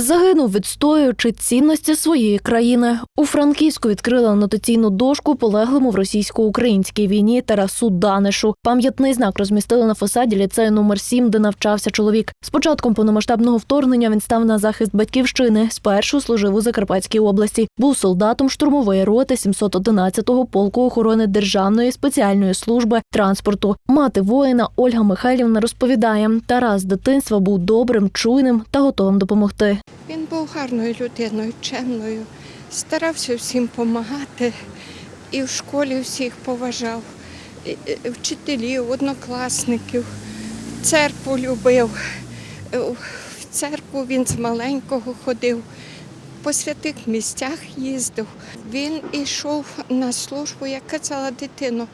Загинув, відстоюючи цінності своєї країни. У Франківську відкрили анотаційну дошку полеглому в російсько-українській війні Тарасу Данишу. Пам'ятний знак розмістили на фасаді ліцею номер 7, де навчався чоловік. З початком повномасштабного вторгнення він став на захист батьківщини. Спершу служив у Закарпатській області. Був солдатом штурмової роти 711-го полку охорони Державної спеціальної служби транспорту. Мати воїна Ольга Михайлівна розповідає, Тарас з дитинства був добрим, чуйним та готовим допомогти. Він був гарною людиною, чемною, старався всім допомагати і в школі всіх поважав, вчителів, однокласників, церкву любив. Е, В церкву він з маленького ходив, по святих місцях їздив. Він йшов на службу, я казала, дитино,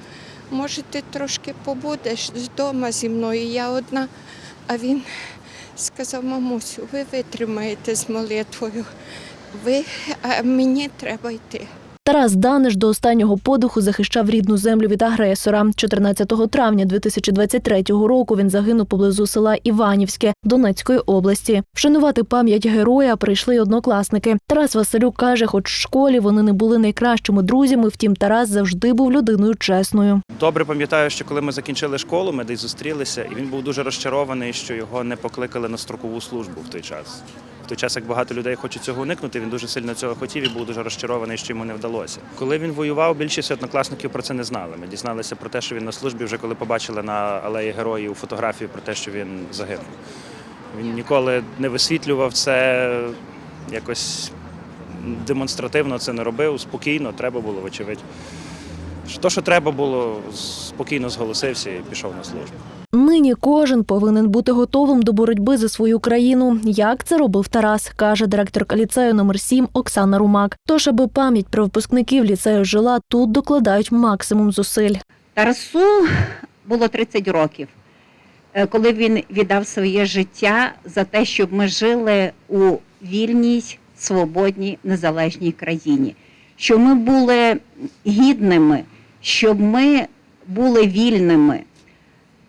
може, ти трошки побудеш вдома зі мною, я одна, а він сказав, мамусю, ви витримаєте з молитвою. Ви, а мені треба йти. Тарас Даниш до останнього подиху захищав рідну землю від агресора. 14 травня 2023 року він загинув поблизу села Іванівське Донецької області. Вшанувати пам'ять героя прийшли однокласники. Тарас Василюк каже, хоч в школі вони не були найкращими друзями, втім Тарас завжди був людиною чесною. Добре пам'ятаю, що коли ми закінчили школу, ми десь зустрілися, і він був дуже розчарований, що його не покликали на строкову службу в той час. В той час, як багато людей хочуть цього уникнути, він дуже сильно цього хотів і був дуже розчарований, що йому не вдалося. Коли він воював, більшість однокласників про це не знали. Ми дізналися про те, що він на службі, вже коли побачили на алеї героїв фотографію про те, що він загинув. Він ніколи не висвітлював це якось демонстративно це не робив, спокійно, треба було, вочевидь. То, що треба було, спокійно зголосився і пішов на службу. Нині кожен повинен бути готовим до боротьби за свою країну. Як це робив Тарас, каже директорка ліцею номер 7 Оксана Румак. Тож, аби пам'ять про випускників ліцею жила, тут докладають максимум зусиль. Тарасу було 30 років, е, коли він віддав своє життя за те, щоб ми жили у вільній, свободній, незалежній країні, щоб ми були гідними, щоб ми були вільними.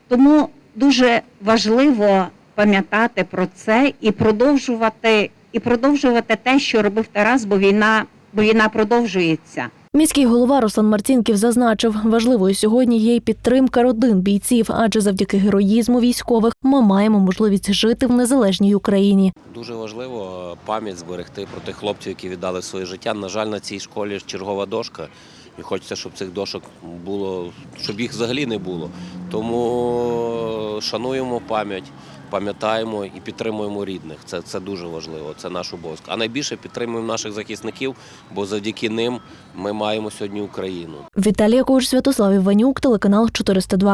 Тому дуже важливо пам'ятати про це і продовжувати, і продовжувати те, що робив Тарас, бо війна, бо війна продовжується. Міський голова Руслан Марцінків зазначив, важливою сьогодні є й підтримка родин бійців, адже завдяки героїзму військових ми маємо можливість жити в незалежній Україні. Дуже важливо е, пам'ять зберегти про тих хлопців, які віддали своє життя. На жаль, на цій школі чергова дошка. І хочеться, щоб цих дошок було, щоб їх взагалі не було. Тому шануємо пам'ять, пам'ятаємо і підтримуємо рідних. Це, це дуже важливо, це наш обов'язок. А найбільше підтримуємо наших захисників, бо завдяки ним ми маємо сьогодні Україну. Віталія Коуч, Святослав Іванюк, телеканал 402.